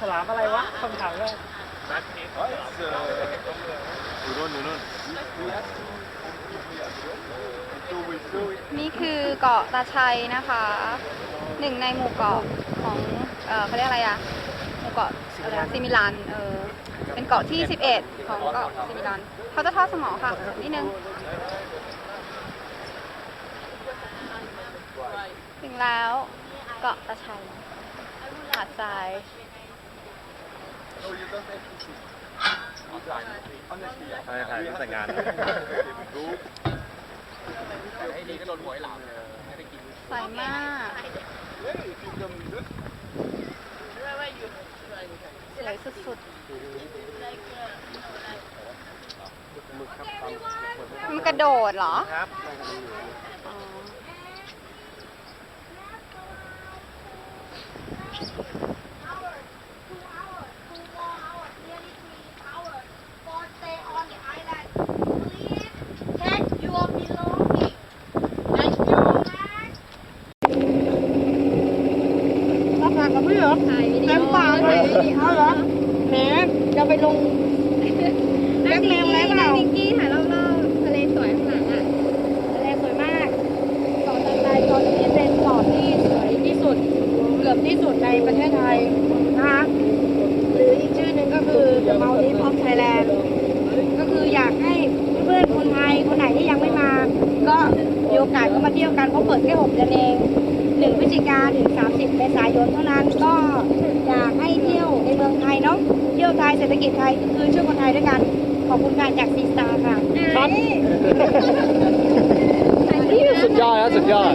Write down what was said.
ฉลามอะไรวะคำถามแรกอยู่นู่นอยู่นู่นนี่คือเกาะตาชัยนะคะ หนึ่งในหมู่เกาะของเออเขาเรียกอะไรอะหมู่เกาะอะไรนะซิมิลันเออเป็นเกาะที่ 11 ของเกาะซิมิลันเขาจะทอดสมอค่ะนิดนึงถึงแล้วเกาะตาชัยหาดทราย ใช่ถ่ายรูปแต่งานใสมากสวยสุดๆ มันกระโดดเหรอครับอ๋อ มาฝากกับพี่เหรอ ถ่ายวิดี เต็ม โอ ปากเลยเอาเหรอแหมจะไป ลงแบล็คเมลแล้วเปล่านิกกี้ถ่ายรอบๆทะเลสวยข้างหลังอะทะเลสวยมากเกาะตันไดเกาะนี้เป็นเกาะที่สวยที่สุดเกือบที่สุดในประเทศไทยนะคะหรืออีกชื่อหนึ่งก็คือ The Maldives of Thailand ก็คืออยากให้เพื่อนๆคนไทยคนไหนที่ยังไม่มา ก็มีโอกาสก็มาเที่ยวกันเพราะเปิดแค่6เดือนเอง ริกาถึง 30 เมษายนเท่านั้นก็อยากให้เที่ยวในเมืองไทยเนาะเที่ยวไทยเศรษฐกิจไทยคือช่วยคนไทยด้วยกัน ขอบคุณการจากซีสตาร์ค่ะ ครับ สุดยอดนะสุดยอด